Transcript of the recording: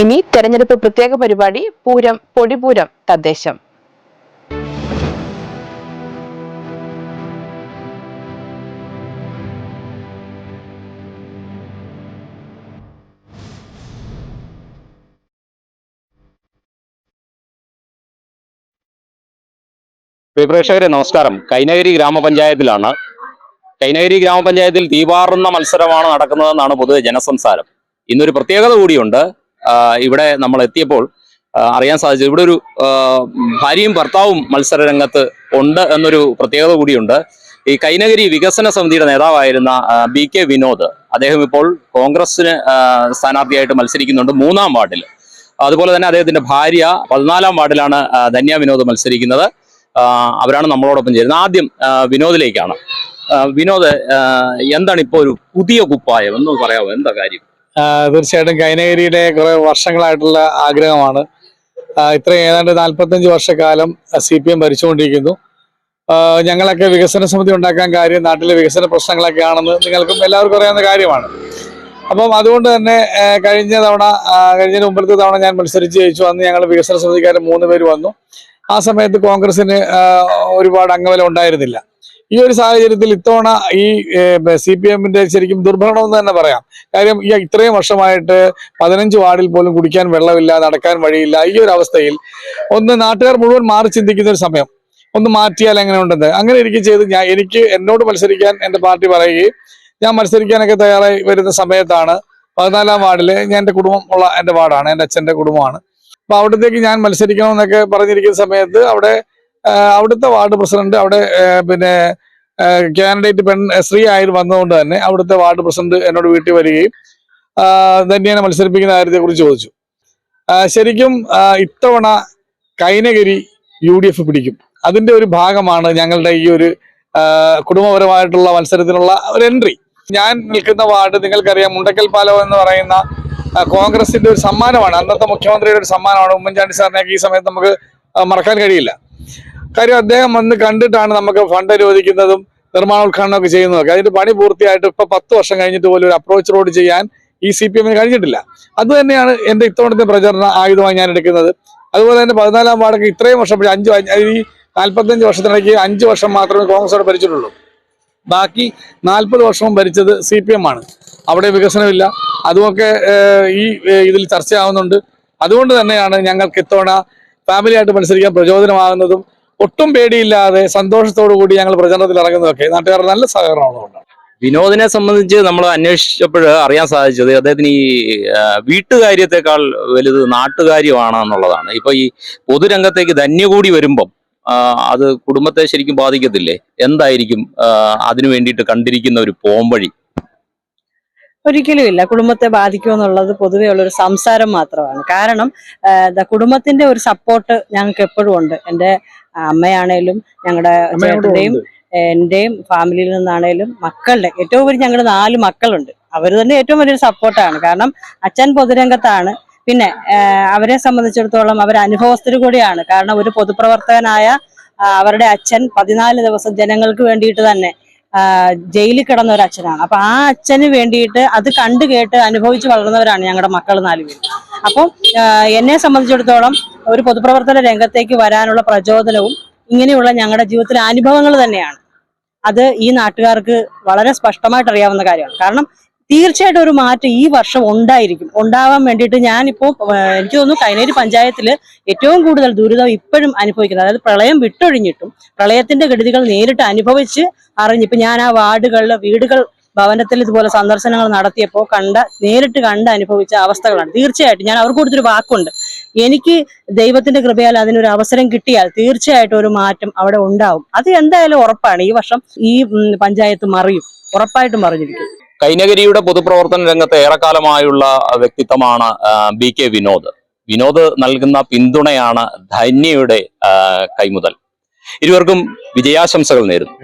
ഇനി തെരഞ്ഞെടുപ്പ് പ്രത്യേക പരിപാടി പൂരം പൊടിപൂരം തദ്ദേശം. പ്രേക്ഷകരെ നമസ്കാരം. കൈനഗിരി ഗ്രാമപഞ്ചായത്തിലാണ്. കൈനഗിരി ഗ്രാമപഞ്ചായത്തിൽ തീപാറുന്ന മത്സരമാണ് നടക്കുന്നതെന്നാണ് പൊതുവെ ജനസംസാരം. ഇന്നൊരു പ്രത്യേകത കൂടിയുണ്ട്. ഇവിടെ നമ്മൾ എത്തിയപ്പോൾ അറിയാൻ സാധിച്ചത് ഇവിടെ ഒരു ഭാര്യയും ഭർത്താവും മത്സര രംഗത്ത് ഉണ്ട് എന്നൊരു പ്രത്യേകത കൂടിയുണ്ട്. ഈ കൈനഗരി വികസന സമിതിയുടെ നേതാവായിരുന്ന ബി കെ വിനോദ് അദ്ദേഹം ഇപ്പോൾ കോൺഗ്രസിന് സ്ഥാനാർത്ഥിയായിട്ട് മത്സരിക്കുന്നുണ്ട് മൂന്നാം വാർഡിൽ. അതുപോലെ തന്നെ അദ്ദേഹത്തിന്റെ ഭാര്യ പതിനാലാം വാർഡിലാണ് ധന്യ വിനോദ് മത്സരിക്കുന്നത്. അവരാണ് നമ്മളോടൊപ്പം ചേരുന്നത്. ആദ്യം വിനോദിലേക്കാണ്. വിനോദ് എന്താണ് ഇപ്പോൾ ഒരു പുതിയ കുപ്പായം എന്ന് പറയാമോ? എന്താ കാര്യം? തീർച്ചയായിട്ടും കൈനഗിരിയുടെ കുറെ വർഷങ്ങളായിട്ടുള്ള ആഗ്രഹമാണ്. ഇത്രയും ഏതാണ്ട് നാൽപ്പത്തഞ്ച് വർഷക്കാലം സി പി എം ഭരിച്ചുകൊണ്ടിരിക്കുന്നു ഞങ്ങളൊക്കെ വികസന സമിതി ഉണ്ടാക്കാൻ കാര്യം നാട്ടിലെ വികസന പ്രശ്നങ്ങളൊക്കെ ആണെന്ന് നിങ്ങൾക്കും എല്ലാവർക്കും അറിയാവുന്ന കാര്യമാണ്. അപ്പം അതുകൊണ്ട് തന്നെ കഴിഞ്ഞ തവണ കഴിഞ്ഞതിന് മുമ്പത്തെ തവണ ഞാൻ മത്സരിച്ച് ജയിച്ചു. അന്ന് ഞങ്ങൾ വികസന സമിതിക്കാരൻ മൂന്ന് പേര് വന്നു. ആ സമയത്ത് കോൺഗ്രസിന് ഒരുപാട് അംഗബലം ഉണ്ടായിരുന്നില്ല. ഈ ഒരു സാഹചര്യത്തിൽ ഇത്തവണ ഈ സി പി എമ്മിന്റെ ശരിക്കും ദുർഭരണം എന്ന് തന്നെ പറയാം. കാര്യം ഈ ഇത്രയും വർഷമായിട്ട് പതിനഞ്ച് വാർഡിൽ പോലും കുടിക്കാൻ വെള്ളമില്ല നടക്കാൻ വഴിയില്ല ഈ ഒരു അവസ്ഥയിൽ ഒന്ന് നാട്ടുകാർ മുഴുവൻ മാറി ചിന്തിക്കുന്ന ഒരു സമയം. ഒന്ന് മാറ്റിയാൽ എങ്ങനെ ഉണ്ടെന്ന്. അങ്ങനെ ഇരിക്കും ചെയ്ത് ഞാൻ എനിക്ക് എന്നോട് മത്സരിക്കാൻ എന്റെ പാർട്ടി പറയുകയും ഞാൻ മത്സരിക്കാനൊക്കെ തയ്യാറായി വരുന്ന സമയത്താണ് പതിനാലാം വാർഡിൽ ഞാൻ എന്റെ കുടുംബം ഉള്ള എന്റെ വാർഡാണ് എന്റെ അച്ഛന്റെ കുടുംബമാണ്. അപ്പോൾ അവിടത്തേക്ക് ഞാൻ മത്സരിക്കണമെന്നൊക്കെ പറഞ്ഞിരിക്കുന്ന സമയത്ത് അവിടെ അവിടുത്തെ വാർഡ് പ്രസിഡന്റ് അവിടെ പിന്നെ കാൻഡിഡേറ്റ് പെൺ സ്ത്രീ ആയി വന്നതുകൊണ്ട് തന്നെ അവിടുത്തെ വാർഡ് പ്രസിഡന്റ് എന്നോട് വീട്ടിൽ വരികയും തന്നെയാണ് മത്സരിപ്പിക്കുന്ന കാര്യത്തെ കുറിച്ച് ചോദിച്ചു ശരിക്കും ഇത്തവണ കൈനഗിരി യു ഡി എഫ് പിടിക്കും. അതിന്റെ ഒരു ഭാഗമാണ് ഞങ്ങളുടെ ഈ ഒരു കുടുംബപരമായിട്ടുള്ള മത്സരത്തിനുള്ള ഒരു എൻട്രി ഞാൻ നിൽക്കുന്ന വാർഡ് നിങ്ങൾക്കറിയാം മുണ്ടക്കൽ പാലം എന്ന് പറയുന്ന കോൺഗ്രസിന്റെ ഒരു സമ്മാനമാണ്. അന്നത്തെ മുഖ്യമന്ത്രിയുടെ ഒരു സമ്മാനമാണ്. ഉമ്മൻചാണ്ടി സാറിനെയൊക്കെ ഈ സമയത്ത് നമുക്ക് മറക്കാൻ കഴിയില്ല. കാര്യം അദ്ദേഹം വന്ന് കണ്ടിട്ടാണ് നമുക്ക് ഫണ്ട് അനുവദിക്കുന്നതും നിർമ്മാണ ഉദ്ഘാടനമൊക്കെ ചെയ്യുന്നതൊക്കെ. അതിന്റെ പണി പൂർത്തിയായിട്ട് ഇപ്പൊ പത്ത് വർഷം കഴിഞ്ഞിട്ട് പോലും ഒരു അപ്രോച്ച് റോഡ് ചെയ്യാൻ ഈ സി പി എമ്മിന് കഴിഞ്ഞിട്ടില്ല. അത് തന്നെയാണ് എന്റെ ഇത്തവണത്തെ പ്രചരണ ആയുധമായി ഞാൻ എടുക്കുന്നത്. അതുപോലെ തന്നെ പതിനാലാം വാർഡൊക്കെ ഇത്രയും വർഷം അഞ്ച് ഈ നാൽപ്പത്തഞ്ച് വർഷത്തിനിടയ്ക്ക് അഞ്ച് വർഷം മാത്രമേ കോൺഗ്രസ് അവിടെ ഭരിച്ചിട്ടുള്ളൂ. ബാക്കി നാൽപ്പത് വർഷവും ഭരിച്ചത് സി പി എം ആണ്. അവിടെ വികസനമില്ല. അതുമൊക്കെ ഈ ഇതിൽ ചർച്ചയാവുന്നുണ്ട്. അതുകൊണ്ട് തന്നെയാണ് ഞങ്ങൾക്ക് ഇത്തവണ ഫാമിലിയായിട്ട് മത്സരിക്കാൻ പ്രചോദനമാകുന്നതും ഒട്ടും പേടിയില്ലാതെ സന്തോഷത്തോടു കൂടി ഞങ്ങൾ പ്രചരണത്തിൽ ഇറങ്ങുന്നതൊക്കെ നാട്ടുകാർ നല്ല സഹകരണമുള്ളതുകൊണ്ടാണ് വിനോദിനെ സംബന്ധിച്ച് നമ്മൾ അന്വേഷിച്ചപ്പോൾ അറിയാൻ സാധിച്ചത് അദ്ദേഹത്തിന് ഈ വീട്ടുകാര്യത്തെക്കാൾ വലുത് നാട്ടുകാര്യമാണ് എന്നുള്ളതാണ്. ഇപ്പൊ ഈ പൊതുരംഗത്തേക്ക് ധന്യ കൂടി വരുമ്പം അത് കുടുംബത്തെ ശരിക്കും ബാധിക്കത്തില്ലേ? എന്തായിരിക്കും അതിനു വേണ്ടിയിട്ട് കണ്ടിരിക്കുന്ന ഒരു പോംവഴി? ഒരിക്കലും ഇല്ല കുടുംബത്തെ ബാധിക്കുമെന്നുള്ളത് പൊതുവെ ഉള്ള ഒരു സംസാരം മാത്രമാണ്. കാരണം കുടുംബത്തിന്റെ ഒരു സപ്പോർട്ട് ഞങ്ങൾക്ക് എപ്പോഴും ഉണ്ട്. എന്റെ അമ്മയാണേലും ഞങ്ങളുടെ ചേട്ടന്റെയും എന്റെയും ഫാമിലിയിൽ നിന്നാണേലും മക്കളുടെ ഏറ്റവും വലിയ ഞങ്ങൾ നാല് മക്കളുണ്ട്. അവർ തന്നെ ഏറ്റവും വലിയൊരു സപ്പോർട്ടാണ് കാരണം അച്ഛൻ പൊതുരംഗത്താണ്. പിന്നെ അവരെ സംബന്ധിച്ചിടത്തോളം അവർ അനുഭവസ്ഥര് കൂടിയാണ്. കാരണം ഒരു പൊതുപ്രവർത്തകനായ അവരുടെ അച്ഛൻ പതിനാല് ദിവസം ജനങ്ങൾക്ക് വേണ്ടിയിട്ട് തന്നെ ജയിലിൽ കിടന്ന ഒരു അച്ഛനാണ്. അപ്പൊ ആ അച്ഛന് വേണ്ടിയിട്ട് അത് കണ്ടു കേട്ട് അനുഭവിച്ച് വളർന്നവരാണ് ഞങ്ങളുടെ മക്കൾ നാലുപേരും അപ്പം എന്നെ സംബന്ധിച്ചിടത്തോളം ഒരു പൊതുപ്രവർത്തന രംഗത്തേക്ക് വരാനുള്ള പ്രചോദനവും ഇങ്ങനെയുള്ള ഞങ്ങളുടെ ജീവിതത്തിലെ അനുഭവങ്ങൾ തന്നെയാണ്. അത് ഈ നാട്ടുകാർക്ക് വളരെ സ്പഷ്ടമായിട്ട് അറിയാവുന്ന കാര്യമാണ്. കാരണം തീർച്ചയായിട്ടും ഒരു മാറ്റം ഈ വർഷം ഉണ്ടായിരിക്കും. ഉണ്ടാവാൻ വേണ്ടിയിട്ട് ആ, എനിക്ക് തോന്നുന്നു കൈനേരി പഞ്ചായത്തിൽ ഏറ്റവും കൂടുതൽ ദുരിതം ഇപ്പോഴും അനുഭവിക്കുന്നത്. അതായത് പ്രളയം വിട്ടൊഴിഞ്ഞിട്ടും പ്രളയത്തിന്റെ ഗതികൾ നേരിട്ട് അനുഭവിച്ച് അറിഞ്ഞ് ഇപ്പൊ ഞാൻ ആ വാർഡുകളിലെ വീടുകൾ ഭവനത്തിൽ ഇതുപോലെ സന്ദർശനങ്ങൾ നടത്തിയപ്പോൾ കണ്ട നേരിട്ട് കണ്ട് അനുഭവിച്ച അവസ്ഥകളാണ്. തീർച്ചയായിട്ടും ഞാൻ അവർക്ക് കൊടുത്തൊരു വാക്കുണ്ട്. എനിക്ക് ദൈവത്തിന്റെ കൃപയാൽ അതിനൊരു അവസരം കിട്ടിയാൽ തീർച്ചയായിട്ടും ഒരു മാറ്റം അവിടെ ഉണ്ടാവും. അത് എന്തായാലും ഉറപ്പാണ്. ഈ വർഷം ഈ പഞ്ചായത്ത് മറിയും. ഉറപ്പായിട്ടും മറിഞ്ഞിരിക്കും. കൈനഗരിയുടെ പൊതുപ്രവർത്തന രംഗത്ത് ഏറെക്കാലമായുള്ള വ്യക്തിത്വമാണ് ബി കെ വിനോദ്. വിനോദ് നൽകുന്ന പിന്തുണയാണ് ധന്യയുടെ കൈമുതൽ. ഇരുവർക്കും വിജയാശംസകൾ നേരുന്നു.